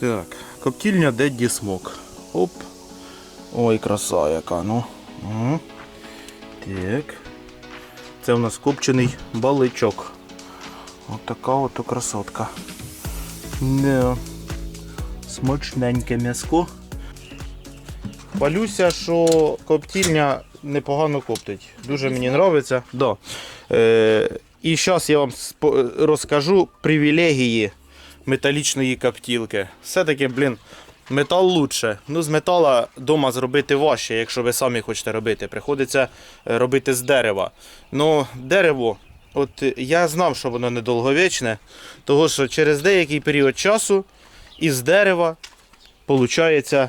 Так, коптільня Дедді Смок. Оп. Ой, краса яка, ну. Угу. Так. Це у нас копчений баличок. От така от красотка. Да. Смачненьке м'яско. Хвалюся, що коптільня непогано коптить. Дуже мені подобається. Да. Е, і зараз я вам розкажу привілегії металічної коптілки. Все-таки, блін, метал лучше. Ну, з метала вдома зробити важче, якщо ви самі хочете робити. Приходиться е, робити з дерева. Ну, дерево, от е, я знав, що воно недовговічне, тому що через деякий період часу із дерева е,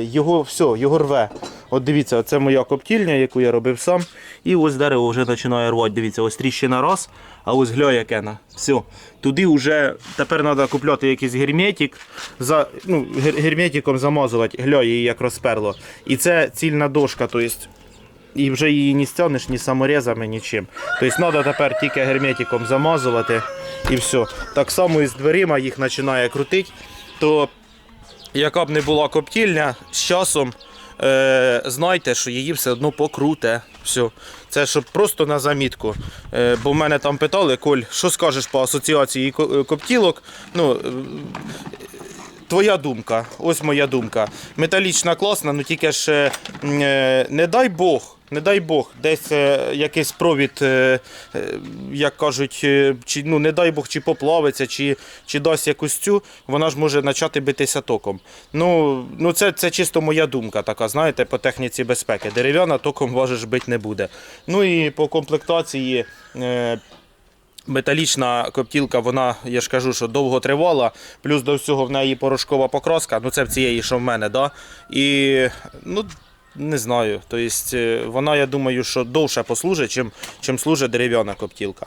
його все, його рве. От дивіться, це моя коптільня, яку я робив сам. І ось дерево вже починає рвати. Дивіться, ось тріщина раз, а ось гля яке на. Все. Туди вже тепер треба купляти якийсь герметик, за, ну, гер- герметиком замазувати, гля її як розперло. І це цільна дошка, тобто і вже її не стягнеш ні саморезами, нічим. Тобто треба тепер тільки герметиком замазувати і все. Так само і з дверима їх починає крутити, то яка б не була коптільня, з часом е, знайте, що її все одно покруте. Все. Це щоб просто на замітку. Е, бо в мене там питали, Коль, що скажеш по асоціації е, коптілок? Ну, е, Твоя думка, ось моя думка. Металічна класна, ну тільки ж е, е, не дай Бог, не дай Бог, десь е, якийсь провід, е, е, як кажуть, чи ну не дай Бог, чи поплавиться, чи, чи дасть якусь цю, вона ж може почати битися током. Ну, ну це, це чисто моя думка така, знаєте, по техніці безпеки. Дерев'яна током важиш бити не буде. Ну і по комплектації. Металічна коптілка, вона, я ж кажу, що довго тривала, плюс до всього в неї порошкова покраска, ну це в цієї, що в мене, да? І ну, не знаю. Тобто вона, я думаю, що довше послужить, чим, чим служить дерев'яна коптілка.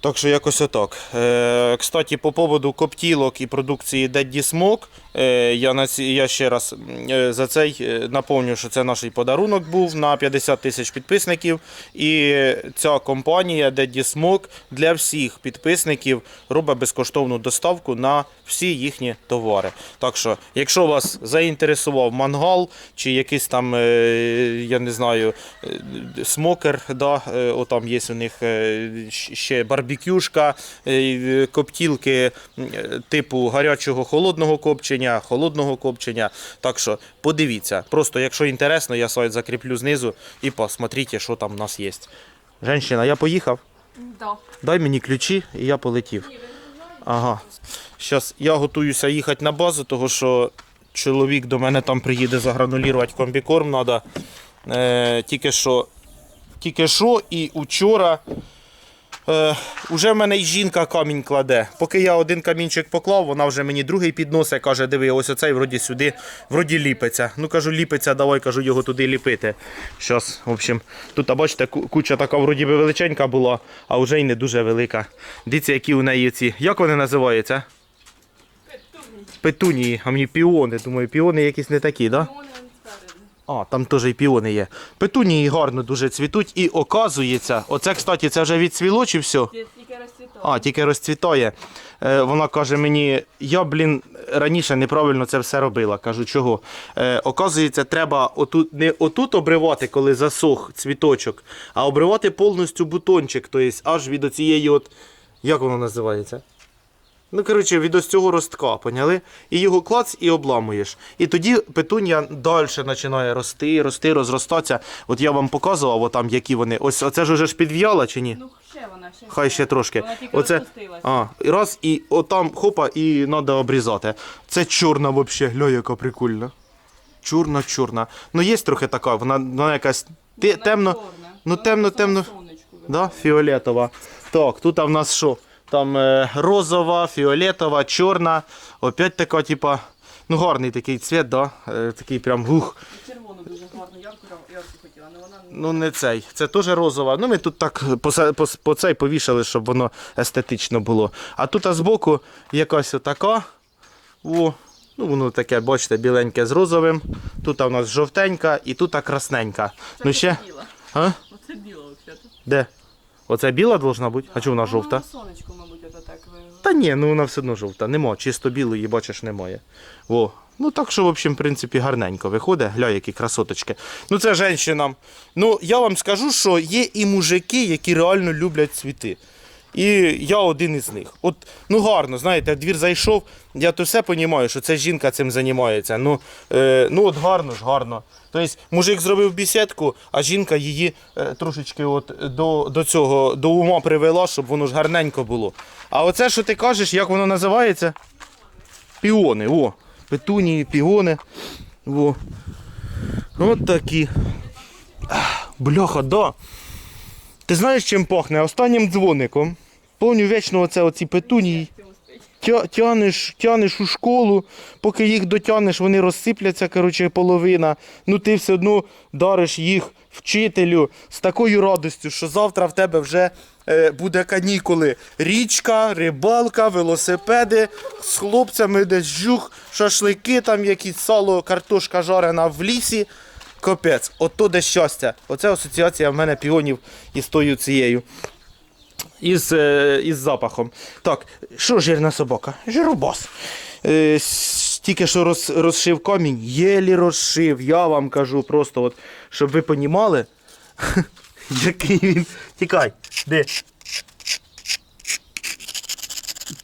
Так що якось отак. Е, кстати, по поводу коптілок і продукції Daddy Smoke, я, на ці, я ще раз е, за цей е, наповню, що це наш подарунок був на 50 тисяч підписників. І ця компанія Daddy Smoke для всіх підписників робить безкоштовну доставку на всі їхні товари. Так що, якщо вас заінтересував мангал чи якийсь там, е, я не знаю, е, смокер, да, е, отам є у них е, ще барбекюшка, е, коптілки е, типу гарячого холодного копчення, холодного копчення. Так що подивіться. Просто якщо інтересно, я сайт закріплю знизу і посмотрите, що там у нас є. Женщина, я поїхав. Да. Дай мені ключі, і я полетів. Ага. Зараз я готуюся їхати на базу, тому що чоловік до мене там приїде загранулювати комбікорм. Надо. Е, тільки що, тільки що і учора. Е, уже в мене й жінка камінь кладе. Поки я один камінчик поклав, вона вже мені другий підносить, каже, диви, ось оцей вроді сюди, вроді ліпиться. Ну кажу, ліпиться, давай кажу, його туди ліпити. Щас, в общем, тут, а бачите, куча така вроді би величенька була, а вже й не дуже велика. Дивіться, які у неї ці. Як вони називаються? Петунії, а мені піони. Думаю, піони якісь не такі, так? Да? А, там теж і піони є. Петунії гарно дуже цвітуть і оказується, оце, кстати, це вже відцвіло чи все? Тільки. А, тільки розцвітає. Е, вона каже мені, я, блін, раніше неправильно це все робила. Кажу, чого? Е, оказується, треба отут, не отут обривати, коли засох цвіточок, а обривати повністю бутончик, тобто аж від оцієї от. Як воно називається? Ну, коротше, від ось цього ростка, поняли? І його клац і обламуєш. І тоді петунія далі починає рости, рости, розростатися. От я вам показував, отам, які вони. Ось оце ж уже ж підв'яла чи ні? Ну ще вона, ще. Хай ще трошки. Вона тільки Оце, а, і раз, і отам хопа, і треба обрізати. Це чорна взагалі, гля, яка прикольна. Чорна, чорна. Ну є трохи така, вона, вона якась те- Вона темно. чорна. Ну Вона темно, темно. сонечку Да, фіолетова. Так, тут а в нас що? Там е, розова, фіолетова, чорна. Опять така, типа, ну гарний такий цвіт, да? Е, такий прям гух. Червону дуже гарно, ярку, ярку хотіла, але вона Ну не цей. Це теж розова. Ну ми тут так по, по, по цей повішали, щоб воно естетично було. А тут а збоку якась отака. О, ну воно таке, бачите, біленьке з розовим. Тут в нас жовтенька і тут красненька. ну ще. біла. А? Оце біла взагалі. Де? Оце біла должна бути? А чому вона жовта? На сонечко, мабуть, ото так ви- Та ні, ну вона все одно жовта. Нема, чисто білої, бачиш, немає. Во. Ну так що, в общем, в принципі, гарненько виходить. Гля, які красоточки. Ну це жінкам. Ну, я вам скажу, що є і мужики, які реально люблять цвіти. І я один із них. От, ну гарно, знаєте, двір зайшов, я то все розумію, що це жінка цим займається. Ну, е, ну от гарно ж, гарно. Тобто мужик зробив бесідку, а жінка її е, трошечки от до, до цього, до ума привела, щоб воно ж гарненько було. А оце, що ти кажеш, як воно називається? Піони, о. Петунії, піони. О. От такі. Бляха, да. Ти знаєш, чим пахне? Останнім дзвоником. Повню вічно оце оці петунії. Тя, тянеш, тянеш у школу, поки їх дотянеш, вони розсипляться, коротше, половина. Ну ти все одно дариш їх вчителю з такою радістю, що завтра в тебе вже е, буде канікули. Річка, рибалка, велосипеди з хлопцями десь жух, шашлики, там якісь сало, картошка жарена в лісі. Капець, де щастя. Оце асоціація в мене піонів із тою цією. Із, е, із запахом. Так, що жирна собака? Жиробас. Е, тільки що роз, розшив камінь, єлі розшив, я вам кажу просто, от, щоб ви понімали, який він. Тікай, де?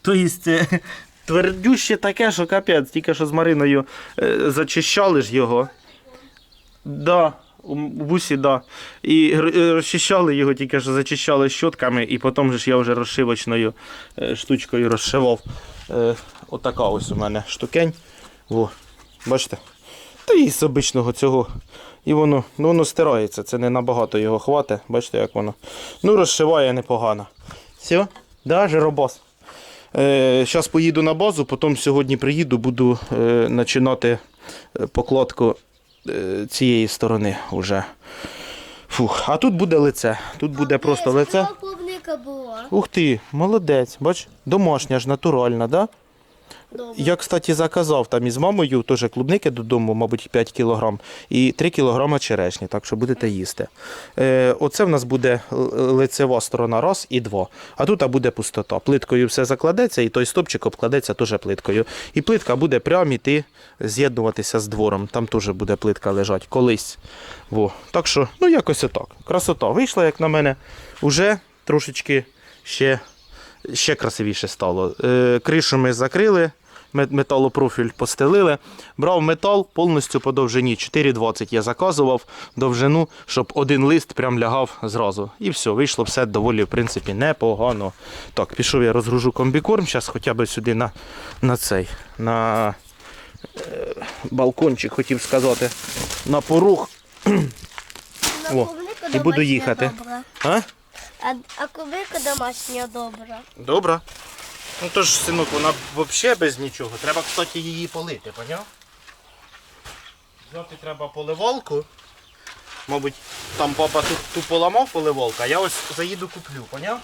Тобто, е, твердюще таке, що капець, тільки що з Мариною е, зачищали ж його. Да, у бусі, да. І е, розчищали його, тільки що зачищали щотками, і потім ж я вже розшивочною е, штучкою розшивав. Е, отака ось у мене штукень. Во. Бачите? Та і з обичного цього. І воно, ну, воно стирається, це не набагато його хватить. Бачите, як воно. Ну, розшиває непогано. Все? Да, жиробас. Зараз поїду на базу, потім сьогодні приїду, буду починати покладку цієї сторони вже. Фух. А тут буде лице. Тут буде просто лице. клубника була. Ух ти, молодець, бач, домашня ж, натуральна, да? Я, кстати, заказав там із мамою теж клубники додому, мабуть, 5 кг, і 3 кг черешні, так що будете їсти. Е, оце в нас буде лицева сторона раз і два. А тут буде пустота. Плиткою все закладеться, і той стопчик обкладеться теж плиткою. І плитка буде прямо йти з'єднуватися з двором. Там теж буде плитка лежати колись. Во. Так що, ну якось отак. Красота вийшла, як на мене. Уже трошечки ще ще красивіше стало. Е, кришу ми закрили, металопрофіль постелили. Брав метал повністю по довжині 4,20 я заказував довжину, щоб один лист прям лягав зразу. І все, вийшло все доволі, в принципі, непогано. Так, пішов я розгружу комбікорм, зараз хоча б сюди на, на цей, на е, балкончик, хотів сказати, на порог. На О, і буду їхати. А? А, а клубника домашня добра. Добре. Ну то ж, синок, вона взагалі без нічого. Треба, кстати, її полити, поняв? Взяти треба поливалку. Мабуть, там папа тут ту поламав поливалку, а я ось заїду куплю, поняв?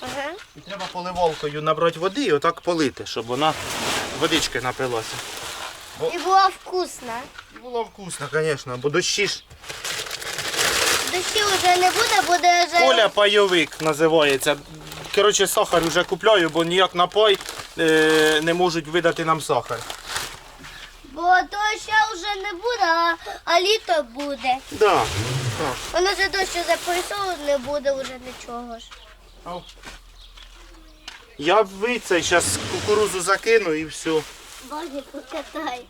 Ага. І треба поливалкою набрати води і отак полити, щоб вона водички напилася. І була вкусна. Було вкусно, звісно, бо дощі ж. Дощі вже не буде, буде вже. Коля пайовик називається. Коротше, сахар вже купляю, бо ніяк напой е, не можуть видати нам сахар. Бо доща вже не буде, а, а літо буде. Да. Воно вже дощ вже пройшов, не буде вже нічого ж. Я в цей зараз кукурузу закину і все. Боже, покатай.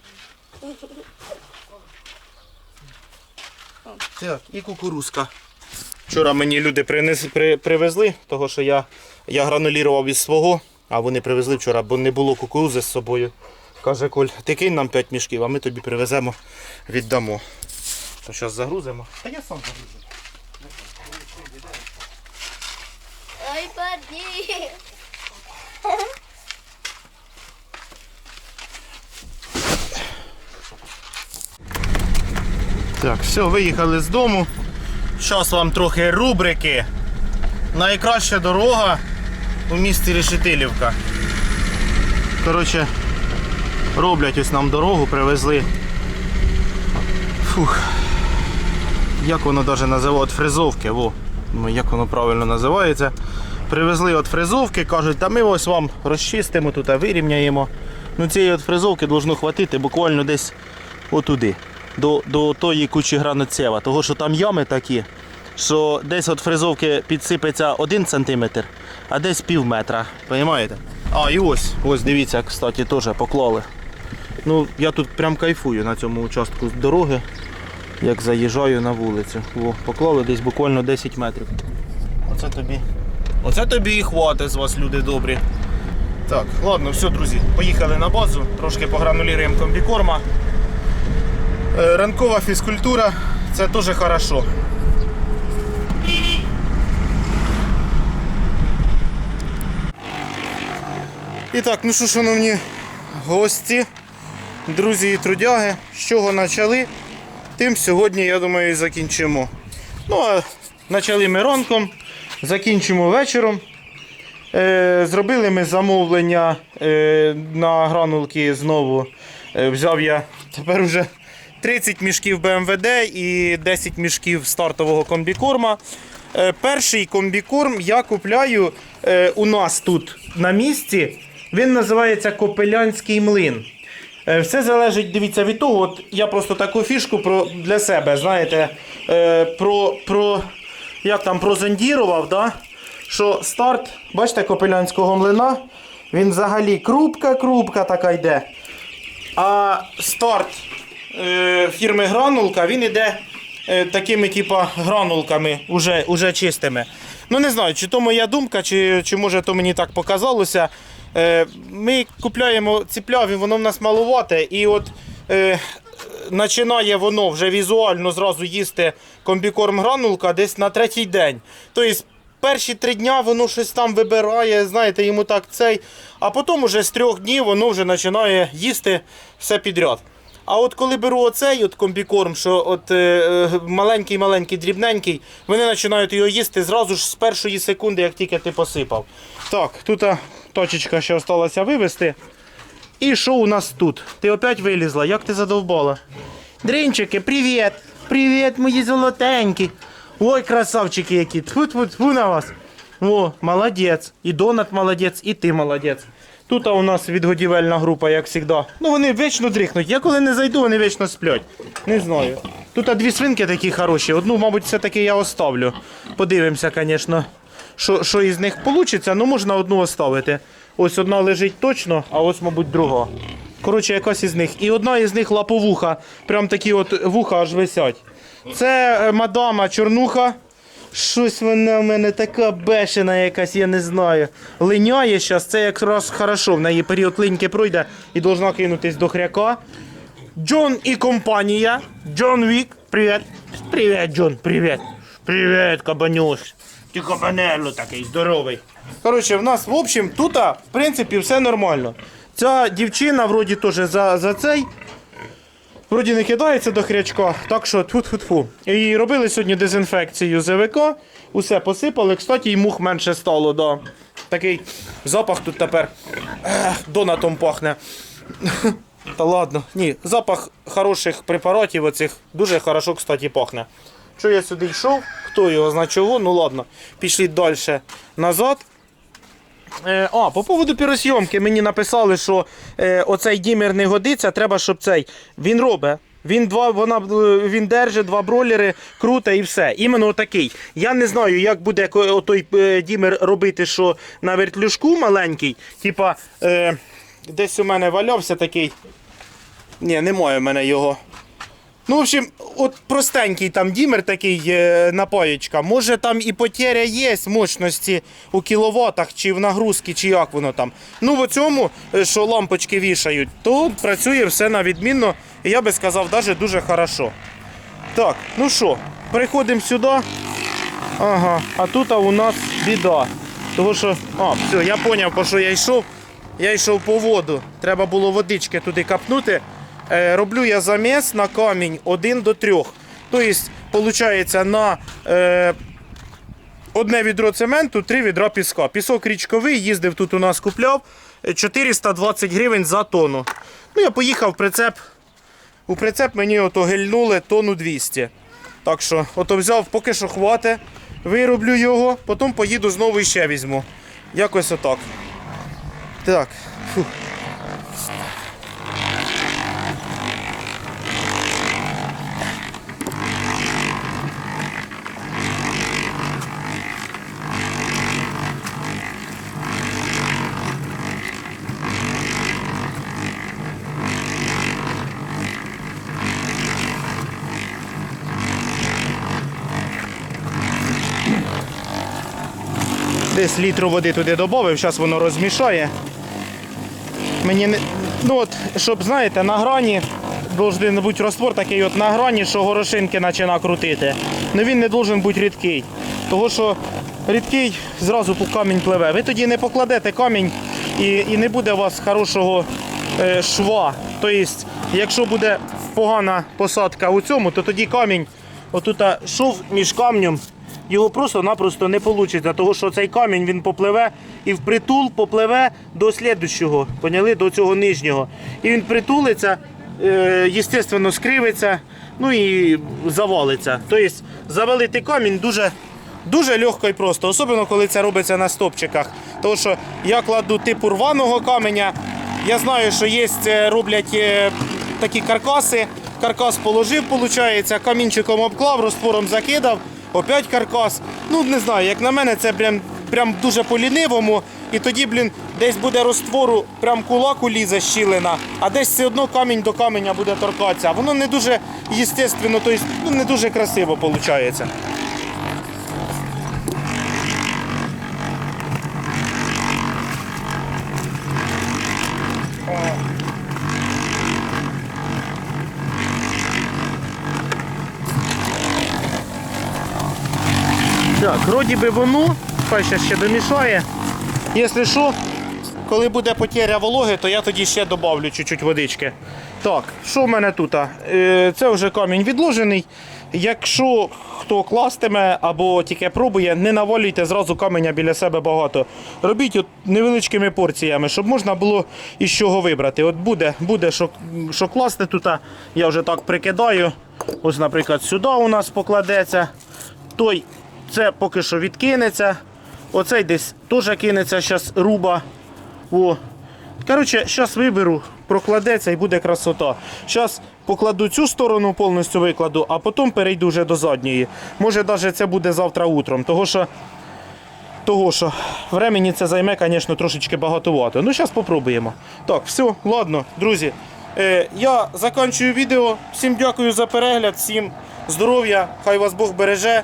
Так, і кукурузка. Вчора мені люди принес, при, привезли, того що я, я гранулірував із свого, а вони привезли вчора, бо не було кукурузи з собою. Каже, Коль, ти кинь нам 5 мішків, а ми тобі привеземо, віддамо. То зараз загрузимо. Та я сам загрузив. Ой, паді. Так, все, виїхали з дому. Зараз вам трохи рубрики. Найкраща дорога у місті Решетилівка. Коротше, роблять ось нам дорогу, привезли. Фух. Як воно навіть називають фрезовки, во. Ну, як воно правильно називається. привезли от фрезовки, кажуть, та ми ось вам розчистимо тут, вирівняємо. Ну цієї от фрезовки должно хватити буквально десь отуди, до, до тої кучі граноцева. Того що там ями такі, що десь от фрезовки підсипеться 1 см, а десь пів метра. Понимаєте? А, і ось, ось дивіться, кстати, теж поклали. Ну, я тут прям кайфую на цьому участку дороги, як заїжджаю на вулицю. О, поклали десь буквально 10 метрів. Оце тобі. Оце тобі і хватить з вас, люди добрі. Так, ладно, все, друзі, поїхали на базу, трошки погранулюємо комбікорма. Е, Ранкова фізкультура це теж хорошо. І так, ну що, шановні гості, друзі і трудяги, з чого почали, тим сьогодні, я думаю, і закінчимо. Ну, а почали ми ранком, закінчимо вечором. Е, зробили ми замовлення е, на гранулки знову. Е, взяв я тепер вже 30 мішків БМВД і 10 мішків стартового комбікорма. Е, перший комбікорм я купляю е, у нас тут на місці. Він називається Копелянський млин. Е, Все залежить, дивіться, від того. От я просто таку фішку про, для себе, знаєте, про, про, як там прозондірував, да? що старт, бачите, копелянського млина, він взагалі крупка-крупка така йде. А старт фірми Гранулка, він іде е, такими, типа, гранулками, уже, уже чистими. Ну не знаю, чи то моя думка, чи, чи може то мені так показалося. Е, ми купляємо ціпляві, воно в нас малувате, і от е, починає воно вже візуально зразу їсти комбікорм гранулка десь на третій день. Тобто перші три дня воно щось там вибирає, знаєте, йому так цей, а потім уже з трьох днів воно вже починає їсти все підряд. А от коли беру оцей от комбікорм, що от е, маленький, маленький, дрібненький, вони починають його їсти зразу ж з першої секунди, як тільки ти посипав. Так, тут точечка ще залишилася вивезти. І що у нас тут? Ти опять вилізла, як ти задовбала? Дринчики, привіт! Привіт, мої золотенькі! Ой, красавчики які! тьфу тьфу тьфу на вас! О, молодець! І Донат молодець, і ти молодець. Тут у нас відгодівельна група, як завжди. Ну вони вічно дрихнуть. Я коли не зайду, вони вічно сплять. Не знаю. Тут дві свинки такі хороші. Одну, мабуть, все-таки я оставлю. Подивимося, звісно, що, що із них вийде, ну можна одну оставити. Ось одна лежить точно, а ось, мабуть, друга. Коротше, якась із них. І одна із них лаповуха. Прям такі от вуха аж висять. Це е, мадама чорнуха. Щось вона в мене така бешена якась, я не знаю. Линяє зараз, це якраз хорошо. В неї період линьки пройде і должна кинутись до хряка. Джон і компанія. Джон Вік. Привіт. Привіт, Джон, привіт. Привіт, кабанюш. Ти кабанело такий здоровий. Коротше, в нас, в общем, тут, в принципі, все нормально. Ця дівчина, вроді, теж за, за цей. Вроді не кидається до хрячка, так що тьфу-тьфу-тьфу. І робили сьогодні дезінфекцію ЗВК, усе посипали. Кстати, і мух менше стало, да. Такий запах тут тепер ех, донатом пахне. Та ладно, ні, запах хороших препаратів оцих дуже хорошо, кстати, пахне. Що я сюди йшов, хто його знає чого, ну ладно, пішли далі назад. Е, а, по поводу піросйомки мені написали, що е, оцей дімер не годиться, треба, щоб цей. Він робить. Він два, вона, е, він держить два бролери, круте і все. Іменно отакий. Я не знаю, як буде отой е, дімер робити, що на вертлюжку маленький. Типа, е, десь у мене валявся такий. Ні, немає в мене його. Ну, в общем, от простенький там дімер такий е, напоєчка. Може там і потеря є мощності у кіловатах, чи в нагрузці, чи як воно там. Ну, в цьому, е, що лампочки вішають, то працює все на відмінно. І я би сказав, навіть дуже хорошо. Так, ну що, переходимо сюди. Ага, а тут у нас біда. Тому що. А, все, я зрозумів, по що я йшов. Я йшов по воду. Треба було водички туди капнути. Е, роблю я заміс на камінь 1 до 3. Тобто, виходить, на е, одне відро цементу, три відра піска. Пісок річковий, їздив тут у нас купляв. е, 420 гривень за тонну. Ну, я поїхав в прицеп. У прицеп мені ото гельнули тонну 200. Так що, ото взяв, поки що хватить. вироблю його, потім поїду знову і ще візьму. Якось отак. Так. Фу. Десь літру води туди додав, зараз воно розмішає. Мені не. Ну от, щоб знаєте, на грані должен бути розтвор такий от на грані, що горошинки починає крутити. Ну він не должен бути рідкий. Того що рідкий зразу камінь пливе. Ви тоді не покладете камінь і, і не буде у вас хорошого е, шва. Тобто, якщо буде погана посадка у цьому, то тоді камінь, отут шов між камнем, його просто-напросто не вийде, тому що цей камінь він попливе і впритул попливе до слідущого, поняли, до цього нижнього. І він притулиться, е, естественно, скривиться, ну і завалиться. Тобто завалити камінь дуже, дуже легко і просто, особливо коли це робиться на стопчиках. Тому що я кладу типу рваного каменя. Я знаю, що є, е, роблять е, такі каркаси. Каркас положив, виходить, камінчиком обклав, розтвором закидав, опять каркас. Ну, не знаю, як на мене, це прям, прям дуже по-лінивому. І тоді, блін, десь буде розтвору, прям кулак улізе щілина, а десь все одно камінь до каменя буде торкатися. Воно не дуже естественно, тобто, ну, не дуже красиво виходить. Так, вроді би воно, хай ще ще домішає. Якщо що, коли буде потеря вологи, то я тоді ще додавлю чуть-чуть водички. Так, що в мене тут? Е, Це вже камінь відложений. Якщо хто кластиме або тільки пробує, не навалюйте зразу каменя біля себе багато. Робіть от невеличкими порціями, щоб можна було із чого вибрати. От буде, буде що, що класти тут. Я вже так прикидаю. Ось, наприклад, сюди у нас покладеться. Той це поки що відкинеться. Оцей десь теж кинеться зараз руба. О. Коротше, зараз виберу, прокладеться і буде красота. Зараз покладу цю сторону, повністю викладу, а потім перейду вже до задньої. Може, навіть це буде завтра утром. Того що, того що времені це займе, звісно, трошечки багатовато. Ну, зараз спробуємо. Так, все, ладно, друзі. Е, я закінчую відео. Всім дякую за перегляд, всім здоров'я, хай вас Бог береже.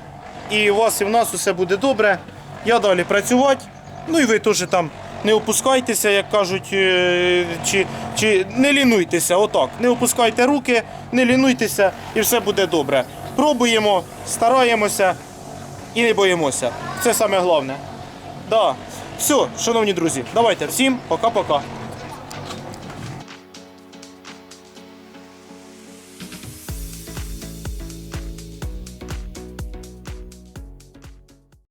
І у вас і в нас усе буде добре. Я далі працювати. Ну і ви теж там не опускайтеся, як кажуть, е, чи, чи не лінуйтеся. Отак. Не опускайте руки, не лінуйтеся і все буде добре. Пробуємо, стараємося і не боїмося. Це саме головне. Да. Все, шановні друзі, давайте всім пока-пока.